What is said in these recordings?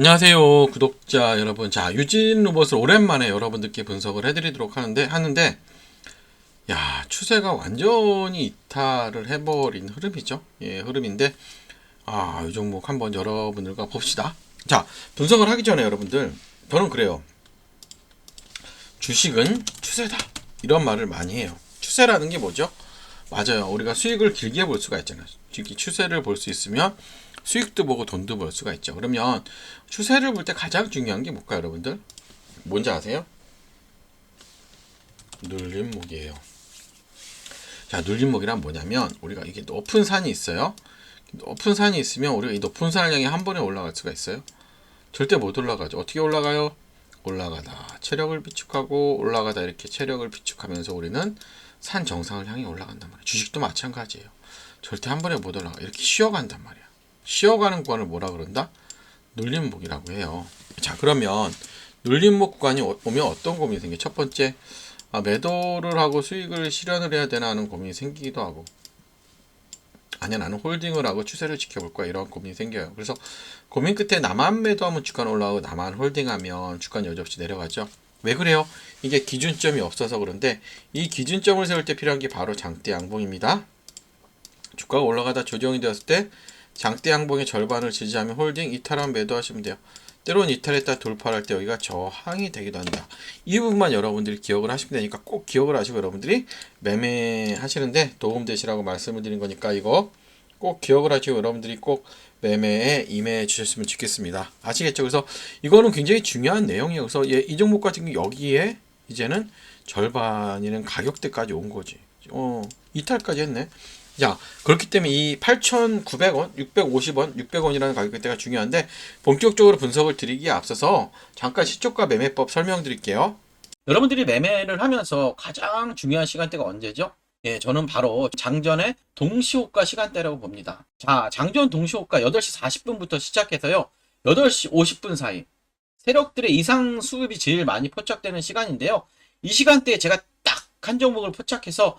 안녕하세요 구독자 여러분. 자 유진 로봇을 오랜만에 여러분들께 분석을 해드리도록 하는데 하는데 야 추세가 완전히 이탈을 해버린 흐름이죠? 예 흐름인데 아이 종목 한번 여러분들과 봅시다. 자 분석을 하기 전에 여러분들 저는 그래요. 주식은 추세다. 이런 말을 많이 해요. 추세라는 게 뭐죠? 맞아요. 우리가 수익을 길게 볼 수가 있잖아요. 특히 추세를 볼 수 있으면 수익도 보고 돈도 벌 수가 있죠. 그러면 추세를 볼 때 가장 중요한 게 뭘까요, 여러분들? 뭔지 아세요? 눌림목이에요. 자, 눌림목이란 뭐냐면 우리가 이게 높은 산이 있어요. 높은 산이 있으면 우리가 이 높은 산을 향해 한 번에 올라갈 수가 있어요. 절대 못 올라가죠. 어떻게 올라가요? 올라가다 체력을 비축하고 올라가다 이렇게 체력을 비축하면서 우리는 산 정상을 향해 올라간단 말이에요. 주식도 마찬가지예요. 절대 한 번에 못 올라가. 이렇게 쉬어간단 말이야. 쉬어가는 구간을 뭐라 그런다? 눌림목이라고 해요. 자, 그러면 눌림목 구간이 오- 오면 어떤 고민이 생겨? 첫 번째, 아, 매도를 하고 수익을 실현을 해야 되나 하는 고민이 생기기도 하고, 아니야, 나는 홀딩을 하고 추세를 지켜볼 거야. 이런 고민이 생겨요. 그래서 고민 끝에 나만 매도하면 주가는 올라가고 나만 홀딩하면 주가는 여지없이 내려가죠. 왜 그래요? 이게 기준점이 없어서 그런데 이 기준점을 세울 때 필요한 게 바로 장대 양봉입니다. 주가가 올라가다 조정이 되었을 때 장대 양봉의 절반을 지지하면 홀딩 이탈하면 매도하시면 돼요. 때론 이탈했다 돌파할 때 여기가 저항이 되기도 한다. 이 부분만 여러분들이 기억을 하시면 되니까 꼭 기억을 하시고 여러분들이 매매하시는데 도움 되시라고 말씀을 드린 거니까 이거 꼭 기억을 하시고 여러분들이 꼭 매매에 임해 주셨으면 좋겠습니다. 아시겠죠? 그래서 이거는 굉장히 중요한 내용이에요. 그래서 얘, 이 종목 같은 경우 여기에 이제는 절반이는 가격대까지 온 거지. 어, 이탈까지 했네. 자, 그렇기 때문에 이 8,900원, 650원, 600원이라는 가격대가 중요한데 본격적으로 분석을 드리기에 앞서서 잠깐 시초가 매매법 설명드릴게요. 여러분들이 매매를 하면서 가장 중요한 시간대가 언제죠? 예, 저는 바로 장전의 동시호가 시간대라고 봅니다. 자, 장전 동시호가 8시 40분부터 시작해서요. 8시 50분 사이. 세력들의 이상 수급이 제일 많이 포착되는 시간인데요. 이 시간대에 제가 딱 한 종목을 포착해서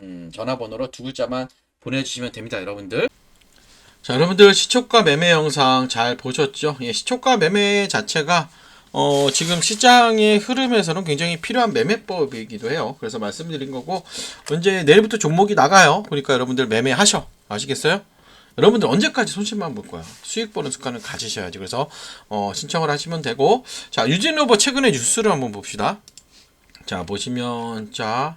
음, 전화번호로 두 글자만 보내주시면 됩니다, 여러분들. 자, 여러분들 시초가 매매 영상 잘 보셨죠? 예, 시초가 매매 자체가 어, 지금 시장의 흐름에서는 굉장히 필요한 매매법이기도 해요. 그래서 말씀드린 거고 언제 내일부터 종목이 나가요. 그러니까 여러분들 매매하셔. 아시겠어요? 여러분들 언제까지 손실만 볼 거야? 수익 보는 습관을 가지셔야지. 그래서 어, 신청을 하시면 되고 자, 유진 로버 최근에 뉴스를 한번 봅시다. 자, 보시면 자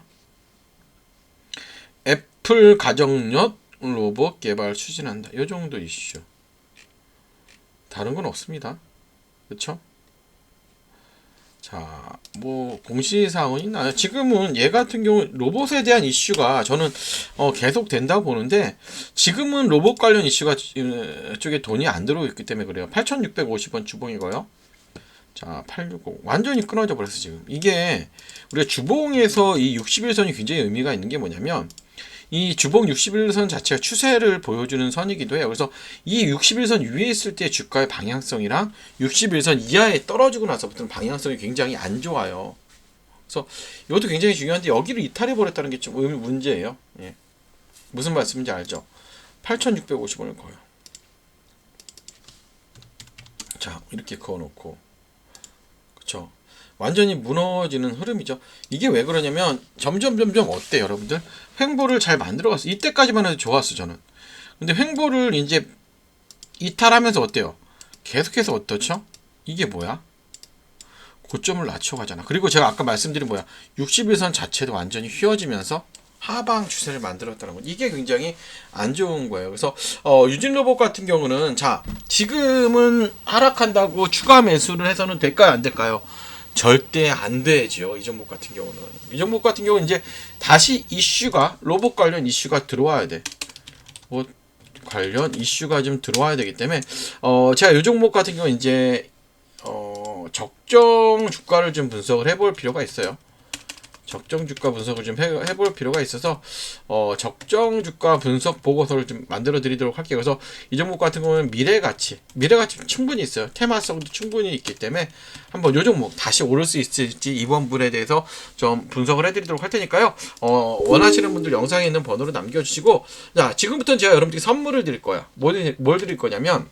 애플 가정용 로봇 개발 추진한다. 이 정도 이슈. 다른 건 없습니다. 그렇죠? 자, 뭐 공시사항은 있나요? 지금은 얘 같은 경우 로봇에 대한 이슈가 저는 어, 계속 된다고 보는데 지금은 로봇 관련 이슈가 어, 쪽에 돈이 안 들어오고 있기 때문에 그래요. 8,650원 주봉이고요. 자, 860 완전히 끊어져 버렸어 지금. 이게 우리가 주봉에서 이 61선이 굉장히 의미가 있는 게 뭐냐면 이 주봉 61선 자체가 추세를 보여주는 선이기도 해요. 그래서 이 61선 위에 있을 때 주가의 방향성이랑 61선 이하에 떨어지고 나서부터는 방향성이 굉장히 안 좋아요. 그래서 이것도 굉장히 중요한데 여기를 이탈해 버렸다는 게좀 문제예요. 예. 무슨 말씀인지 알죠? 8,650원을 거요. 자, 이렇게 그어 놓고 그쵸 완전히 무너지는 흐름이죠. 이게 왜 그러냐면 점점 점점 어때 여러분들? 횡보를 잘 만들어갔어. 이때까지만 해도 좋았어 저는. 근데 횡보를 이제 이탈하면서 어때요? 계속해서 어떻죠? 이게 뭐야? 고점을 낮춰가잖아. 그리고 제가 아까 말씀드린 뭐야? 61선 자체도 완전히 휘어지면서 하방 추세를 만들었다는 거. 이게 굉장히 안 좋은 거예요. 그래서 어, 유진 로봇 같은 경우는 자 지금은 하락한다고 추가 매수를 해서는 될까요? 안 될까요? 절대 안 되죠. 이 종목 같은 경우는. 이 종목 같은 경우는 이제 다시 이슈가 로봇 관련 이슈가 들어와야 돼. 뭐 관련 이슈가 좀 들어와야 되기 때문에 어 제가 이 종목 같은 경우 이제 어 적정 주가를 좀 분석을 해볼 필요가 있어요. 적정 주가 분석을 좀 해, 해볼 필요가 있어서 어, 적정 주가 분석 보고서를 좀 만들어 드리도록 할게요. 그래서 이 종목 같은 경우는 미래 가치, 미래 가치 충분히 있어요. 테마성도 충분히 있기 때문에 한번 요 종목 다시 오를 수 있을지 이번 분에 대해서 좀 분석을 해드리도록 할 테니까요. 어, 원하시는 분들 영상에 있는 번호로 남겨주시고 자 지금부터는 제가 여러분들께 선물을 드릴 거야. 뭘, 뭘 드릴 거냐면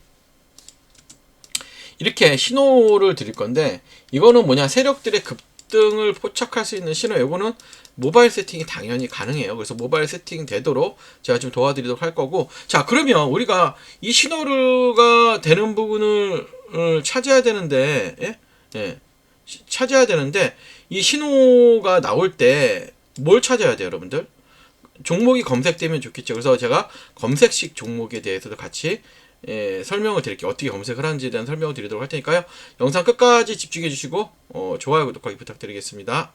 이렇게 신호를 드릴 건데 이거는 뭐냐 세력들의 급 등을 포착할 수 있는 신호 요거는 모바일 세팅이 당연히 가능해요. 그래서 모바일 세팅 되도록 제가 좀 도와드리도록 할 거고 자 그러면 우리가 이 신호가 되는 부분을 어, 찾아야 되는데 예? 예. 시- 찾아야 되는데 이 신호가 나올 때 뭘 찾아야 돼요 여러분들 종목이 검색되면 좋겠죠 그래서 제가 검색식 종목에 대해서도 같이 예, 설명을 드릴게요. 어떻게 검색을 하는지에 대한 설명을 드리도록 할 테니까요. 영상 끝까지 집중해 주시고 어, 좋아요, 구독하기 부탁드리겠습니다.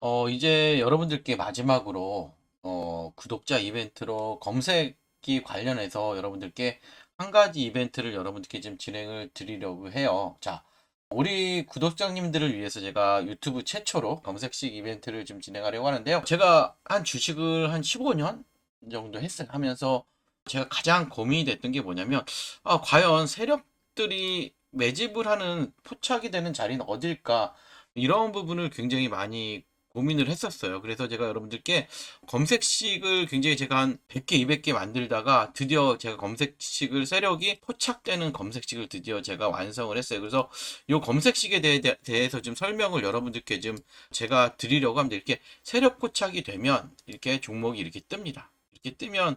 어, 이제 여러분들께 마지막으로 어, 구독자 이벤트로 검색기 관련해서 여러분들께 한 가지 이벤트를 여러분들께 좀 진행을 드리려고 해요. 자, 우리 구독자님들을 위해서 제가 유튜브 최초로 검색식 이벤트를 좀 진행하려고 하는데요. 제가 한 주식을 한 15년 정도 했어요. 하면서 제가 가장 고민이 됐던 게 뭐냐면 아, 과연 세력들이 매집을 하는 포착이 되는 자리는 어딜까 이런 부분을 굉장히 많이 고민을 했었어요. 그래서 제가 여러분들께 검색식을 굉장히 제가 한 100개, 200개 만들다가 드디어 제가 검색식을 세력이 포착되는 검색식을 드디어 제가 완성을 했어요. 그래서 이 검색식에 대해, 대해서 좀 설명을 여러분들께 좀 제가 드리려고 합니다. 이렇게 세력 포착이 되면 이렇게 종목이 이렇게 뜹니다. 이렇게 뜨면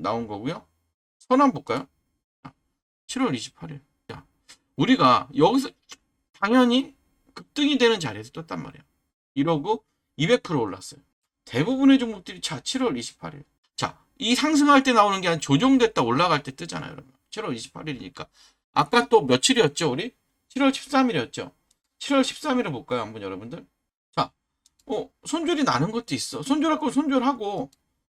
나온 거고요. 선언 볼까요? 7월 28일. 자, 우리가 여기서 당연히 급등이 되는 자리에서 떴단 말이에요. 이러고 200% 올랐어요. 대부분의 종목들이 자 7월 28일. 자, 이 상승할 때 나오는 게 아니라 조정됐다 올라갈 때 뜨잖아요, 여러분. 7월 28일이니까. 아까 또 며칠이었죠, 우리? 7월 13일이었죠. 7월 13일을 볼까요, 한번 여러분들? 자, 어, 손절이 나는 것도 있어. 손절할 건 손절하고,